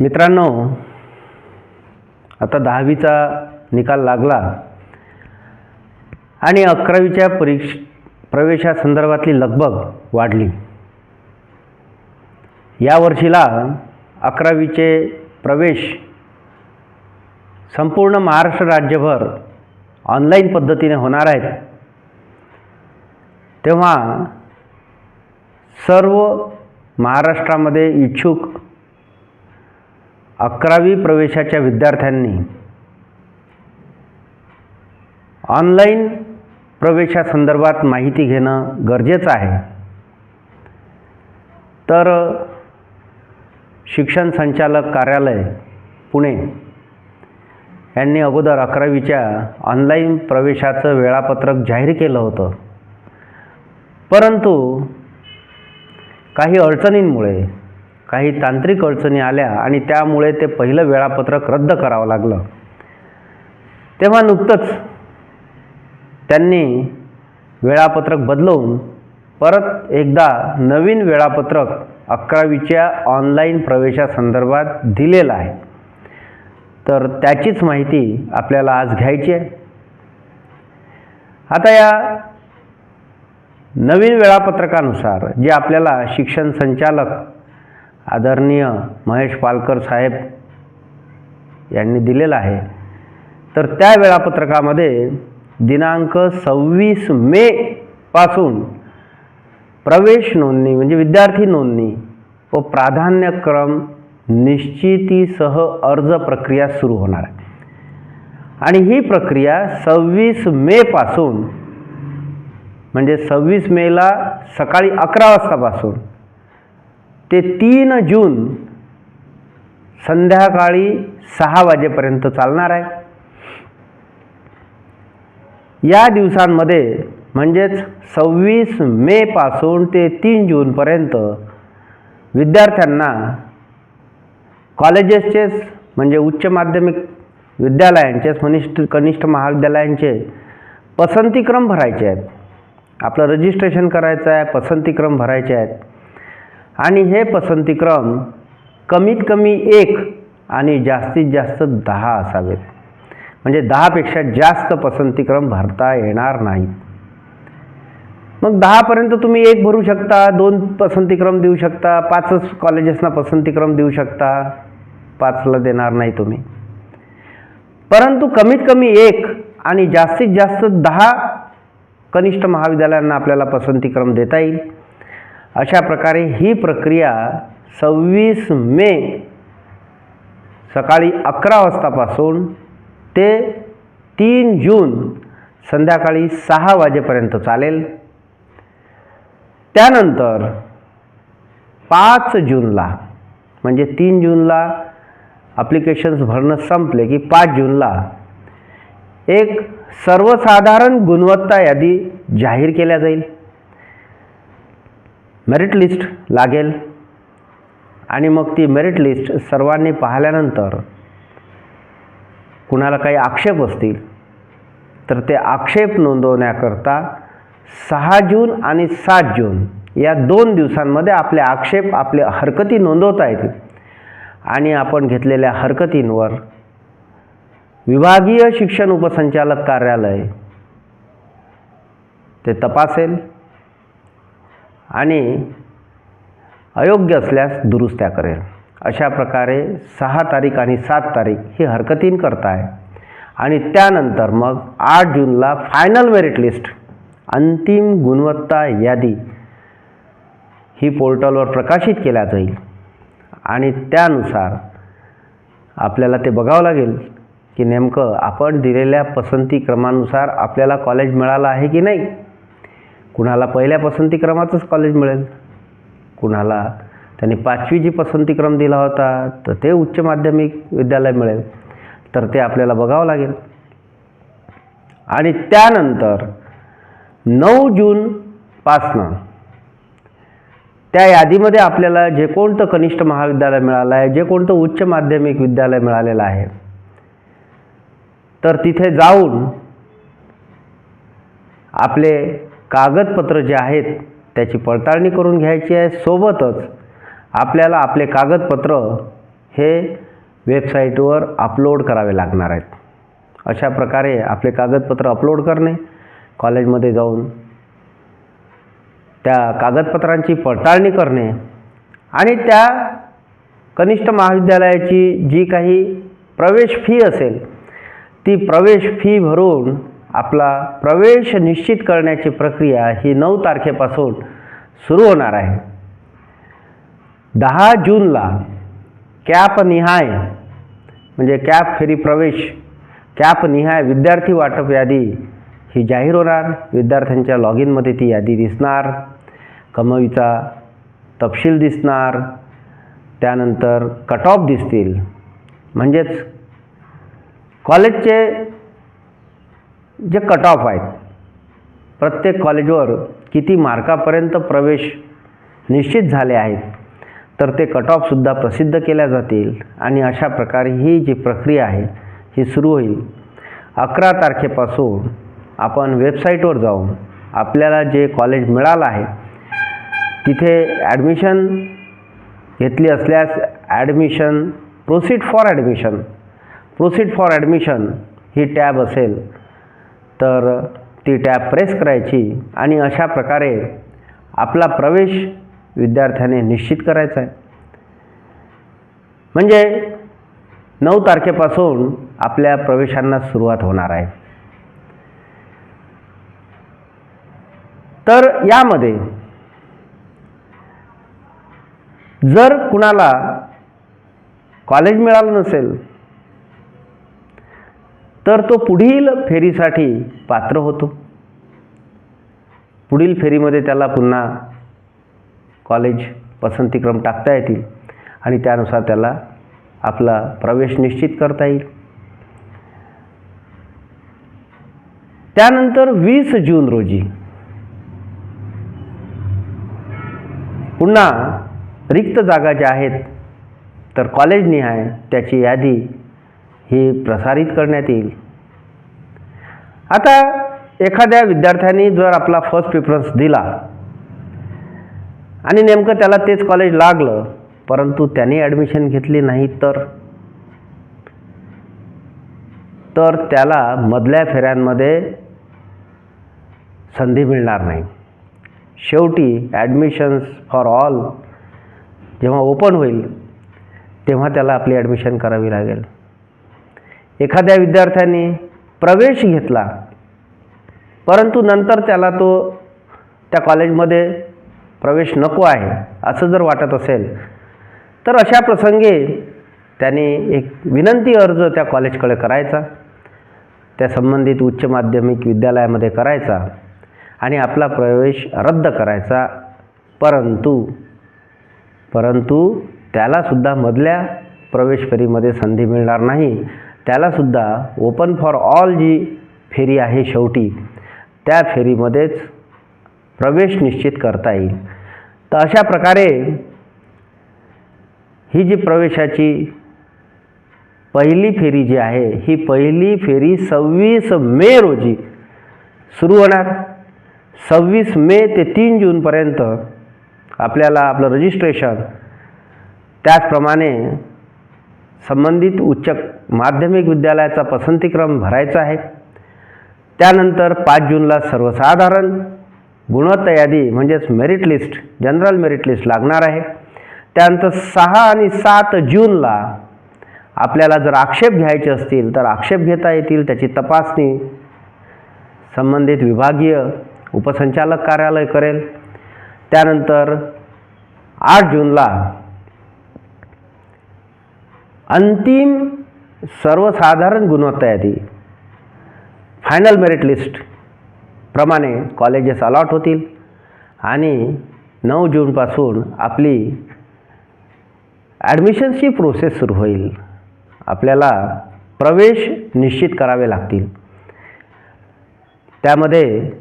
मित्रांनो आता दहावीचा निकाल लागला आणि अकरावीच्या परीक्ष प्रवेशासंदर्भातली लगबग वाढली. या वर्षीला अकरावीचे प्रवेश संपूर्ण महाराष्ट्र राज्यभर ऑनलाईन पद्धतीने होणार आहेत. तेव्हा सर्व महाराष्ट्रामध्ये इच्छुक अकरावी प्रवेशाच्या विद्यार्थ्यांनी ऑनलाईन प्रवेशासंदर्भात माहिती घेणं गरजेचं आहे. तर शिक्षण संचालक कार्यालय पुणे यांनी अगोदर अकरावीच्या ऑनलाईन प्रवेशाचं वेळापत्रक जाहीर केलं होतं. परंतु काही अडचणींमुळे काही तांत्रिक अडचणी आल्या आणि त्यामुळे ते पहिलं वेळापत्रक रद्द करावं लागलं. तेव्हा नुकतंच त्यांनी वेळापत्रक बदलवून परत एकदा नवीन वेळापत्रक अकरावीच्या ऑनलाईन प्रवेशासंदर्भात दिलेलं आहे. तर त्याचीच माहिती आपल्याला आज घ्यायची आहे. आता या नवीन वेळापत्रकानुसार जे आपल्याला शिक्षण संचालक आदरणीय महेश पालकर साहेब यांनी दिलेलं आहे. तर त्या वेळापत्रकामध्ये दिनांक सव्वीस मे पासून प्रवेश नोंदणी म्हणजे विद्यार्थी नोंदणी व प्राधान्यक्रम निश्चितीसह अर्ज प्रक्रिया सुरू होणार आहे. आणि ही प्रक्रिया सव्वीस मेपासून म्हणजे सव्वीस मेला सकाळी अकरा वाजतापासून ते तीन जून संध्याकाळी सहा वाजेपर्यंत चालणार आहे. या दिवसांमध्ये म्हणजेच सव्वीस मेपासून ते तीन जूनपर्यंत विद्यार्थ्यांना कॉलेजेसचेच म्हणजे उच्च माध्यमिक विद्यालयांचेच कनिष्ठ कनिष्ठ महाविद्यालयांचे पसंतीक्रम भरायचे आहेत. आपलं रजिस्ट्रेशन करायचं आहे पसंतीक्रम भरायचे आहेत. आणि हे पसंतीक्रम कमीत कमी एक आणि जास्तीत जास्त दहा असावेत. म्हणजे दहापेक्षा जास्त पसंतीक्रम भरता येणार नाहीत. मग दहापर्यंत तुम्ही एक भरू शकता दोन पसंतीक्रम देऊ शकता पाचच कॉलेजेसना पसंतीक्रम देऊ शकता पाचला देणार नाही तुम्ही. परंतु कमीत कमी एक आणि जास्तीत जास्त दहा कनिष्ठ महाविद्यालयांना आपल्याला पसंतीक्रम देता येईल. अशा प्रकारे ही प्रक्रिया सव्वीस मे सकाळी अकरा वाजतापासून ते तीन जून संध्याकाळी सहा वाजेपर्यंत चालेल. त्यानंतर पाच जूनला म्हणजे तीन जूनला ॲप्लिकेशन्स भरणं संपले की पाच जूनला एक सर्वसाधारण गुणवत्ता यादी जाहीर केल्या जाईल. मेरिट लिस्ट लागेल. आणि मग ती मेरिट लिस्ट सर्वांनी पाहिल्यानंतर कुणाला काही आक्षेप असतील तर ते आक्षेप नोंदवण्याकरता सहा जून आणि सात जून या दोन दिवसांमध्ये आपले आक्षेप आपले हरकती नोंदवता येतील. आणि आपण घेतलेल्या हरकतींवर विभागीय शिक्षण उपसंचालक कार्यालय ते तपासेल. आणि अयोग्य असल्यास दुरुस्त्या करेल. अशा प्रकारे सहा तारीख आणि सात तारीख ही हरकतींकरता आहे आणि त्यानंतर मग आठ जूनला फायनल मेरिट लिस्ट अंतिम गुणवत्ता यादी ही पोर्टलवर प्रकाशित केल्या जाईल. आणि त्यानुसार आपल्याला ते बघावं लागेल की नेमकं आपण दिलेल्या पसंती क्रमानुसार आपल्याला कॉलेज मिळालं आहे की नाही. कुणाला पहिल्या पसंतीक्रमाचंच कॉलेज मिळेल. कुणाला त्यांनी पाचवी जी पसंतीक्रम दिला होता तर ते उच्च माध्यमिक विद्यालय मिळेल. तर ते आपल्याला बघावं लागेल. आणि त्यानंतर नऊ जूनपासनं त्या यादीमध्ये आपल्याला जे कोणतं कनिष्ठ महाविद्यालय मिळालं आहे जे कोणतं उच्च माध्यमिक विद्यालय मिळालेलं आहे तर तिथे जाऊन आपले कागदपत्र जे आहेत त्याची पडताळणी करून घ्यायची आहे. सोबतच आपल्याला आपले कागदपत्र हे वेबसाईटवर अपलोड करावे लागणार आहेत. अशा प्रकारे आपले कागदपत्र अपलोड करणे कॉलेजमध्ये जाऊन त्या कागदपत्रांची पडताळणी करणे आणि त्या कनिष्ठ महाविद्यालयाची जी काही प्रवेश फी असेल ती प्रवेश फी भरून आपला प्रवेश निश्चित करण्याची प्रक्रिया ही नऊ तारखेपासून सुरू होणार आहे. दहा जूनला कॅप निहाय म्हणजे कॅप फेरी प्रवेश कॅप निहाय विद्यार्थी वाटप यादी ही जाहीर होणार. विद्यार्थ्यांच्या लॉग इनमध्ये ती यादी दिसणार कमवीचा तपशील दिसणार त्यानंतर कट ऑफ दिसतील. म्हणजेच कॉलेजचे जे कट ऑफ आहेत प्रत्येक कॉलेजवर किती मार्कापर्यंत प्रवेश निश्चित झाले आहेत तर ते कट ऑफसुद्धा प्रसिद्ध केल्या जातील आणि अशा प्रकारे ही जी प्रक्रिया आहे ही सुरू होईल. अकरा तारखेपासून आपण वेबसाईटवर जाऊन आपल्याला जे कॉलेज मिळालं आहे तिथे ॲडमिशन घेतली असल्यास admission proceed for admission proceed for admission he tab असेल. तर ती टॅब प्रेस करायची आणि अशा प्रकारे आपला प्रवेश विद्यार्थ्याने निश्चित करायचा आहे. म्हणजे नऊ तारखेपासून आपल्या प्रवेशांना सुरुवात होणार आहे. तर यामध्ये जर कुणाला कॉलेज मिळालं नसेल तर तो पुढील फेरीसाठी पात्र होतो. पुढील फेरीमध्ये त्याला पुन्हा कॉलेज पसंतीक्रम टाकता येतील आणि त्यानुसार त्याला आपला प्रवेश निश्चित करता येईल. त्यानंतर वीस जून रोजी पुन्हा रिक्त जागा ज्या आहेत तर कॉलेजनिहाय त्याची यादी ही प्रसारित करण्यात येईल. आता एखाद्या विद्यार्थ्यांनी जर आपला फर्स्ट प्रिफरन्स दिला आणि नेमकं त्याला तेच कॉलेज लागलं परंतु त्याने ॲडमिशन घेतली नाही तर? तर त्याला मधल्या फेऱ्यांमध्ये संधी मिळणार नाही. शेवटी ॲडमिशन्स फॉर ऑल जेव्हा ओपन होईल तेव्हा त्याला आपली ॲडमिशन करावी लागेल. एखाद्या विद्यार्थ्याने प्रवेश घेतला परंतु नंतर त्याला तो त्या कॉलेजमध्ये प्रवेश नको आहे असं जर वाटत असेल तर अशा प्रसंगी त्याने एक विनंती अर्ज त्या कॉलेजकडे करायचा त्या संबंधित उच्च माध्यमिक विद्यालयामध्ये करायचा आणि आपला प्रवेश रद्द करायचा. परंतु परंतु त्यालासुद्धा मधल्या प्रवेश फेरीमध्ये संधी मिळणार नाही. त्यालासुद्धा ओपन फॉर ऑल जी फेरी आहे शेवटी त्या फेरीमध्येच प्रवेश निश्चित करता येईल. तर अशा प्रकारे ही जी प्रवेशाची पहिली फेरी जी आहे ही पहिली फेरी सव्वीस मे रोजी सुरू होणार. सव्वीस मे ते तीन जूनपर्यंत आपल्याला आपलं रजिस्ट्रेशन त्याचप्रमाणे संबंधित उच्च माध्यमिक विद्यालयाचा पसंतीक्रम भरायचा आहे. त्यानंतर पाच जूनला सर्वसाधारण गुणवत्ता यादी म्हणजेच merit list general merit list लागणार आहे. त्यानंतर सहा आणि सात जूनला आपल्याला जर आक्षेप घ्यायचे असतील तर आक्षेप घेता येतील. त्याची तपासणी संबंधित विभागीय उपसंचालक कार्यालय करेल. त्यानंतर आठ जूनला अंतिम सर्वसाधारण गुणवत्ता यादी फायनल मेरिट लिस्ट प्रमाणे कॉलेजेस अलॉट होतील. आणि नऊ जूनपासून आपली ॲडमिशन्सची प्रोसेस सुरू होईल. आपल्याला प्रवेश निश्चित करावे लागतील. त्यामध्ये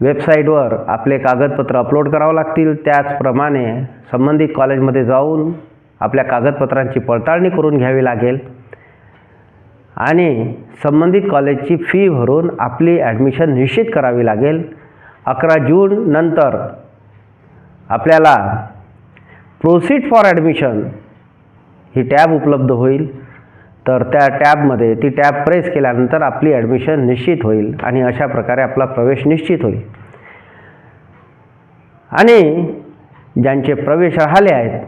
वेबसाईटवर आपले कागदपत्र अपलोड करावं लागतील. त्याचप्रमाणे संबंधित कॉलेजमध्ये जाऊन आपल्या कागदपत्रांची पडताळणी करून घ्यावी लागेल. आणि संबंधित कॉलेजची फी भरून आपली ॲडमिशन निश्चित करावी लागेल. अकरा जून नंतर आपल्याला प्रोसीड फॉर ॲडमिशन ही टॅब उपलब्ध होईल. तर त्या टॅबमध्ये ती टॅब प्रेस केल्यानंतर आपली ॲडमिशन निश्चित होईल आणि अशा प्रकारे आपला प्रवेश निश्चित होईल. आणि ज्यांचे प्रवेश राहिले आहेत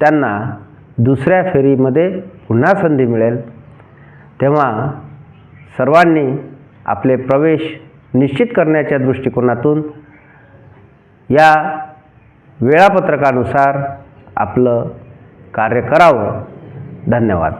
त्यांना दुसऱ्या फेरीमध्ये पुन्हा संधी मिळेल. तेव्हा सर्वांनी आपले प्रवेश निश्चित करण्याच्या दृष्टिकोनातून या वेळापत्रकानुसार आपलं कार्य करावं. धन्यवाद.